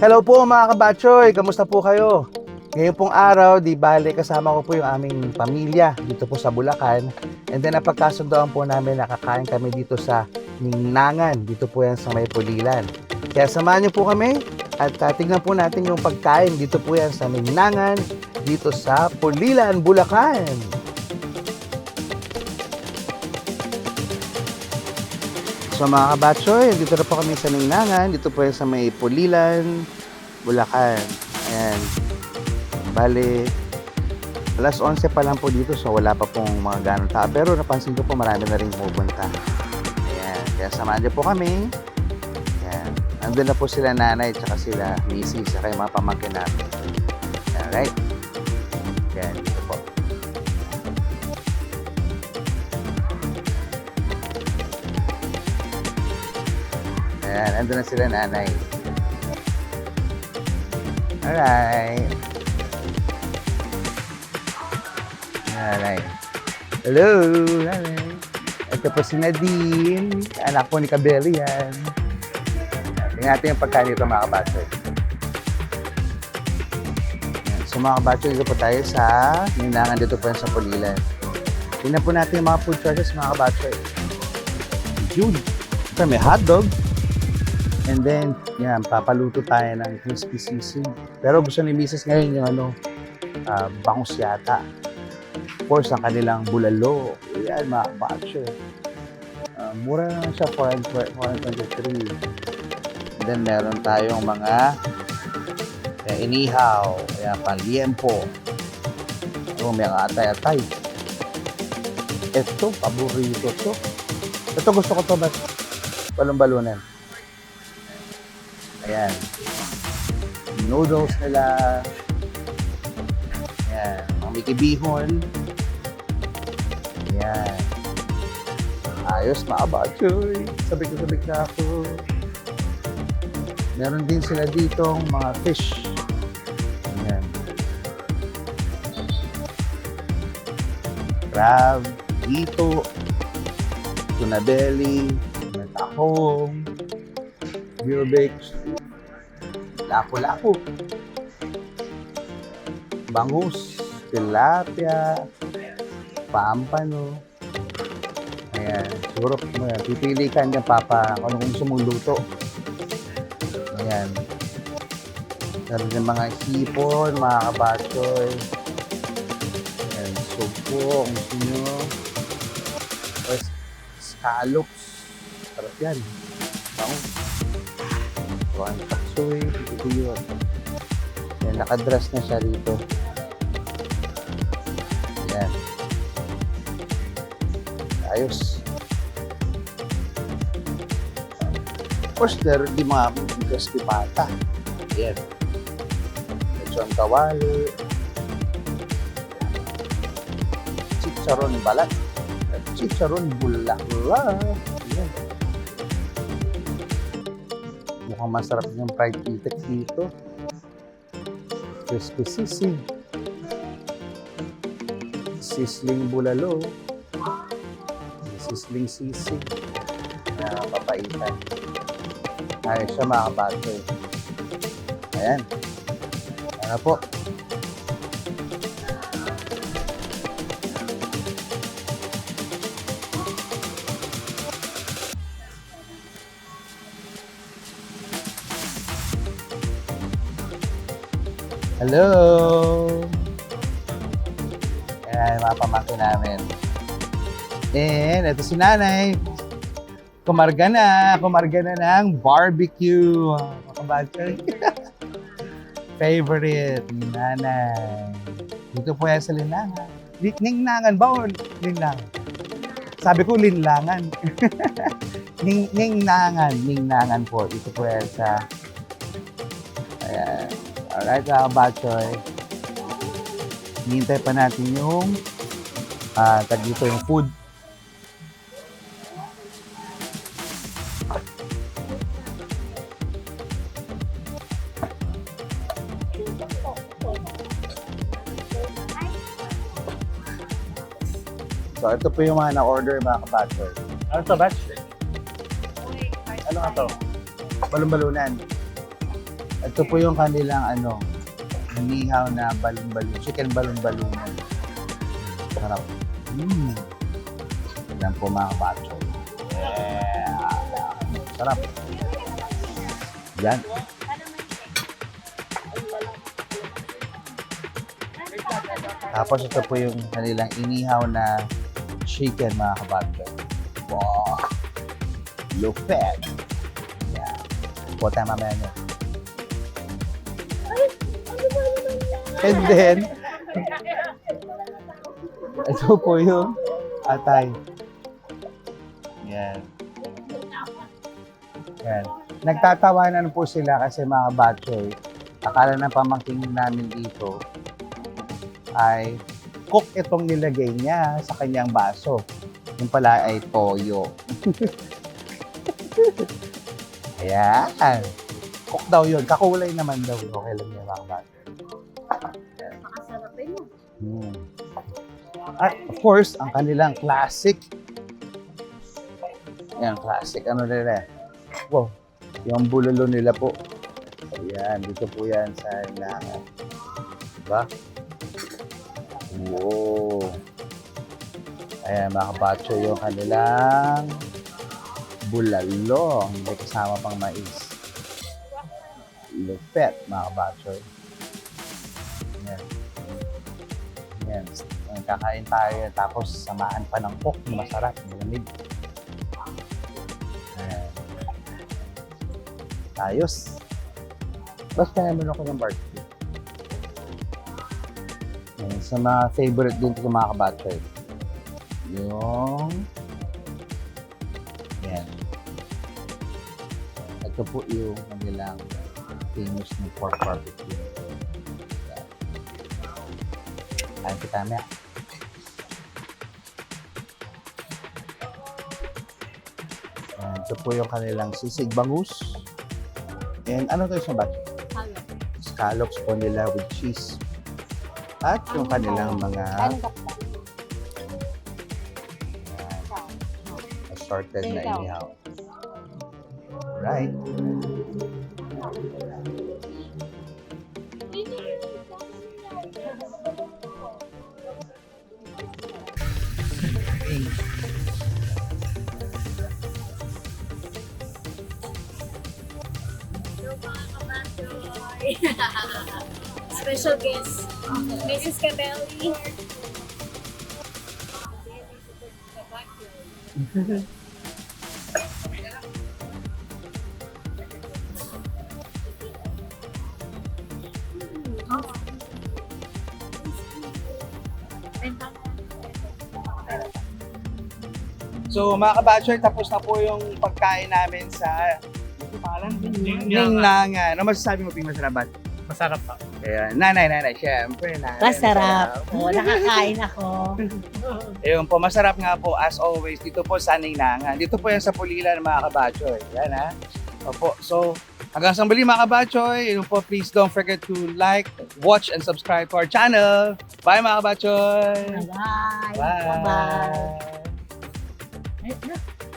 Hello po mga kabatchoy, kamusta po kayo? Ngayon pong araw, di bale kasama ko po yung aming pamilya dito po sa Bulacan. And then napagkasundoan po namin nakakain kami dito sa Ninangan, dito po yan sa may Pulilan. Kaya samahan niyo po kami at uh, tignan po natin yung pagkain dito po yan sa Ninangan, dito sa Pulilan, Bulacan. So mga kabatchoy, dito na po kami sa Ninangan, dito po yan sa may Pulilan, Bulacan. Ayan. Bale, alas 11 pa lang po dito so wala pa pong mga ganong tao. Pero napansin ko po marami na rin pupunta. Ayan. Kaya samahan niyo po kami. Ayan. Nandun na po sila nanay tsaka sila missy sa yung mga pamangkin natin. Alright. Ayan. Dito po. Ayan. Nandun na sila nanay. Alright. Alright. Hello, nanay. Ito po si Nadine. Anak po ni Kabeli yan. Tingnan natin yung pagkain dito mga kabatsoy. Ayan. So mga kabatsoy, dito po tayo sa ninangan dito po sa Pulilan. Tingnan po natin yung mga food choices mga kabatsoy. Yun. Ito may hotdog. And then, yan, papaluto tayo ng crispy sisig. Pero gusto ni Mrs. ngayon yung ano, ah, bangus yata. Of course, ang kanilang bulalo. Yan, mga kabatcho. Ah, mura naman siya, 423. And then, meron tayong mga eh, inihaw. Ayan, panliempo. Oh, may atay-atay. Ito, paborito to. Ito gusto ko to, but balon-balunan. Ayan. Noodles nila. Ayan. May kibihon. Ayan. Ayos mga batchoy. Sabik-sabik na ako. Meron din sila ditong mga fish. Ayan. Crab, dito, tuna belly, may tahong, Grill bakes. Lapo-lapo. Bangus. Tilapia. Pampano. Ayan. Siguro, ayan, pipili ka niya, Papa, kung anong gusto mong luto. Ayan. Meron din mga hipon, mga kabatsoy. Ayan, supo, kung gusto nyo. Tapos, scallops. Sarap yan. Bangus. Kuhan taksoy, ito yun. Yan, nakadress na siya rito. Yan. Ayos. Of course, there di mga crispy pata. Yan. Lechon kawali. Chicharon balat. Chicharon bulaklak. Yan. Mukhang masarap yung fried pitek dito. Crispy sisig. Sisling bulalo. Sisling sisig. Na papaitan. Ayos siya mga kabato. Ayan. Ano po? Hello! Ayan, mga pamangkin namin. And ito si nanay. Kumarga na. Kumarga na ng barbecue. Mga. Favorite ni nanay. Dito po yan sa Linlangan. Li- Ningnangan ba o Linlangan? Sabi ko Linlangan. Ning Ningnangan. Ningnangan po. Dito po yan sa... Ayan. Alright, mga kabatchoy. Hihintay pa natin yung ah tag dito yung food. So, ito po yung mga na-order mga kabatchoy. Ano to, batch? Ano nga to? Balon-balunan. Ito po yung kanilang ano, hinihaw na balon-balon, chicken balon-balunan. Sarap. Mm. Yan po mga kabacho. Yeah. Sarap. Yan. Tapos ito po yung kanilang inihaw na chicken mga kabacho. Wow. Lupet. Po tayo mamaya nyo. And then, ito po yung atay. Yan. Yan. Nagtatawanan po sila kasi mga batchoy, akala ng pamangking namin dito ay cook itong nilagay niya sa kanyang baso. Yung pala ay toyo. Ayan. Cook daw yun. Kakulay naman daw. Okay lang yan mga batchoy. At of course, ang kanilang classic. Yan, classic. Ano nila? Wow. Yung bulalo nila po. Ayan, dito po yan sa langan. Diba? Wow. Ayan, mga kabacho, yung kanilang bulalo. Hindi kasama pang mais. Lupet, mga kabacho. Kakain tayo tapos samahan pa ng cook masarap, malamig. Ayan. Ayos. Basta naman ako ng barbecue. Yan. Sa mga favorite din ko mga kabatay. Yung yan. Ito po yung kanilang famous na pork barbecue. Yan. Kain kita mamaya. Yan, ito po yung kanilang sisig bangus. And ano to sa batch? Scallops po nila with cheese. At yung kanilang mga assorted na inihaw. Right. Special guest, Mrs. Cabelli. So mga kabatchoy, tapos na po yung pagkain namin sa pangalan? Ningnangan. Ano masasabi mo, Ping Masarabat? Masarap pa. Ayan. Nanay, nanay, syempre. Nanay, Masarap. Oo, nakakain ako. Ayun po, masarap nga po as always dito po sa Ningnangan. Dito po yan sa Pulilan mga kabatchoy. Yan ha. Opo. So, hanggang sa muli mga kabatchoy. Yun po, please don't forget to like, watch, and subscribe to our channel. Bye mga kabatchoy! Bye. Bye! Bye-bye. Ay, na-